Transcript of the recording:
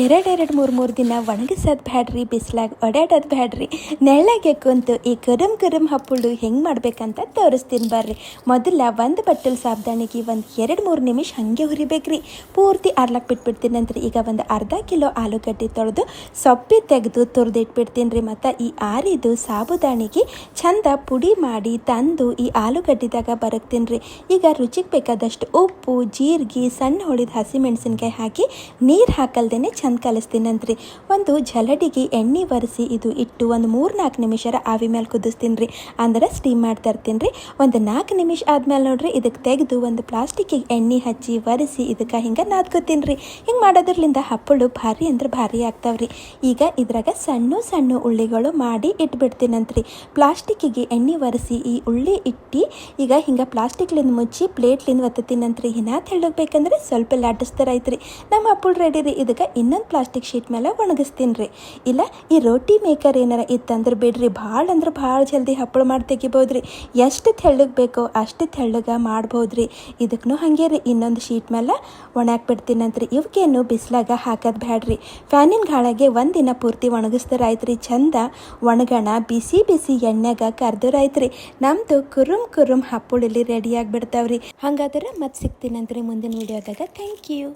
ಎರಡೆರಡು ಮೂರು ಮೂರು ದಿನ ಒಣಗಿಸೋದು ಬ್ಯಾಡ್ರಿ, ಬಿಸಿಲಾಗಿ ಒಡ್ಯಾಡೋದು ಬ್ಯಾಡ್ರಿ. ನೆಳ್ಳಗೆ ಕುಂತು ಈ ಕರಮ್ ಕರಮ್ ಹಪ್ಪುಳು ಹೆಂಗೆ ಮಾಡ್ಬೇಕಂತ ತೋರಿಸ್ತೀನಿ ಬರ್ರಿ. ಮೊದಲ ಒಂದು ಬಟ್ಟಲು ಸಾಬ್ದಾಣಿಗೆ ಒಂದು ಎರಡು ಮೂರು ನಿಮಿಷ ಹಾಗೆ ಹುರಿಬೇಕ್ರಿ. ಪೂರ್ತಿ ಆರ್ಲಕ್ಕೆ ಬಿಟ್ಬಿಡ್ತೀನಿ ನಂತರ ಈಗ ಒಂದು ಅರ್ಧ ಕಿಲೋ ಆಲೂಗಡ್ಡೆ ತೊಳೆದು ಸೊಪ್ಪಿ ತೆಗೆದು ತುರಿದಿಟ್ಬಿಡ್ತೀನಿ ರೀ ಮತ್ತು ಈ ಆರಿದು ಸಾಬುದಾಣಿಗೆ ಚಂದ ಪುಡಿ ಮಾಡಿ ತಂದು ಈ ಆಲೂಗಡ್ಡಿದಾಗ ಬರಕ್ತೀನಿ ರೀ ಈಗ ರುಚಿಗೆ ಬೇಕಾದಷ್ಟು ಉಪ್ಪು, ಜೀರಿಗೆ, ಸಣ್ಣ ಹೊಳಿದ ಹಸಿಮೆಣಸಿನ್ಕಾಯಿ ಹಾಕಿ ನೀರು ಹಾಕಲ್ದೇನೆ ಚಂದ ಕಲಿಸ್ತೀನಂತ್ರಿ ಒಂದು ಜಲಡಿಗೆ ಎಣ್ಣೆ ಒರೆಸಿ ಇದು ಇಟ್ಟು ಒಂದು ಮೂರು ನಾಲ್ಕು ನಿಮಿಷರ ಆವಿ ಮೇಲೆ ಕುದಿಸ್ತೀನಿ ರೀ. ಅಂದ್ರೆ ಸ್ಟೀಮ್ ಮಾಡ್ತಾ ಇರ್ತೀನಿ ರೀ. ಒಂದು ನಾಲ್ಕು ನಿಮಿಷ ಆದ್ಮೇಲೆ ನೋಡ್ರಿ, ಇದಕ್ಕೆ ತೆಗೆದು ಒಂದು ಪ್ಲಾಸ್ಟಿಕ್ಕಿಗೆ ಎಣ್ಣೆ ಹಚ್ಚಿ ಒರೆಸಿ ಇದಕ್ಕೆ ಹಿಂಗೆ ನಾದ್ಕೋತೀನಿ ರೀ. ಹಿಂಗೆ ಮಾಡೋದ್ರಿಂದ ಹಪ್ಪಳು ಭಾರಿ ಅಂದ್ರೆ ಭಾರಿ ಆಗ್ತಾವ್ರಿ ಈಗ ಇದ್ರಾಗ ಸಣ್ಣ ಸಣ್ಣ ಉಳ್ಳಿಗಳು ಮಾಡಿ ಇಟ್ಬಿಡ್ತೀನಂತ್ರಿ. ಪ್ಲಾಸ್ಟಿಕ್ಕಿಗೆ ಎಣ್ಣೆ ಒರೆಸಿ ಈ ಉಳ್ಳಿ ಇಟ್ಟು ಈಗ ಹಿಂಗೆ ಪ್ಲಾಸ್ಟಿಕ್ಲಿಂದ ಮುಚ್ಚಿ ಪ್ಲೇಟ್ಲಿಂದ ಒತ್ತತೀನಂತ್ರಿ. ಹಿನ ತೆಳ್ಳಗ್ಬೇಕಂದ್ರೆ ಸ್ವಲ್ಪ ಲಾಟಿಸ್ತಾರ ಐತ್ರಿ. ನಮ್ಮ ಹಪ್ಪಳು ರೆಡಿ ರೀ. ಇದಕ್ಕೆ ಇನ್ನೊಂದು ಪ್ಲಾಸ್ಟಿಕ್ ಶೀಟ್ ಮೇಲೆ ಒಣಗಿಸ್ತೀನಿ ರೀ ಇಲ್ಲ, ಈ ರೋಟಿ ಮೇಕರ್ ಏನಾರ ಇತ್ತಂದ್ರೆ ಬಿಡ್ರಿ, ಭಾಳ ಅಂದ್ರೆ ಭಾಳ ಜಲ್ದಿ ಹಪ್ಪಳ ಮಾಡಿ ತೆಗಿಬೋದ್ರಿ. ಎಷ್ಟು ತೆಳ್ಳಗೆ ಬೇಕೋ ಅಷ್ಟು ತೆಳ್ಳಗೆ ಮಾಡ್ಬೋದು ರೀ ಇದಕ್ಕೂ ಹಾಗೆ ರೀ, ಇನ್ನೊಂದು ಶೀಟ್ ಮೇಲೆ ಒಣಾಕ್ ಬಿಡ್ತೀನಂತ್ರಿ ಇವಕ್ಕೇನು ಬಿಸಿಲಾಗ ಹಾಕೋದು ಬ್ಯಾಡ್ರಿ. ಫ್ಯಾನಿನ ಗಾಳಗೆ ಒಂದಿನ ಪೂರ್ತಿ ಒಣಗಿಸ್ತಾರಾಯ್ತು ರೀ ಚಂದ ಒಣಗಣ, ಬಿಸಿ ಬಿಸಿ ಎಣ್ಣೆಗ ಕರ್ದರಾಯ್ತು ರೀ ನಮ್ಮದು ಕುರುಮ್ ಕುರುಮ್ ಹಪ್ಪಳಲ್ಲಿ ರೆಡಿ ಆಗಿಬಿಡ್ತಾವ್ರಿ. ಹಂಗಾದ್ರೆ ಮತ್ತೆ ಸಿಗ್ತೀನಂತ್ರಿ ಮುಂದಿನ ವಿಡಿಯೋದಾಗ ಥ್ಯಾಂಕ್ ಯು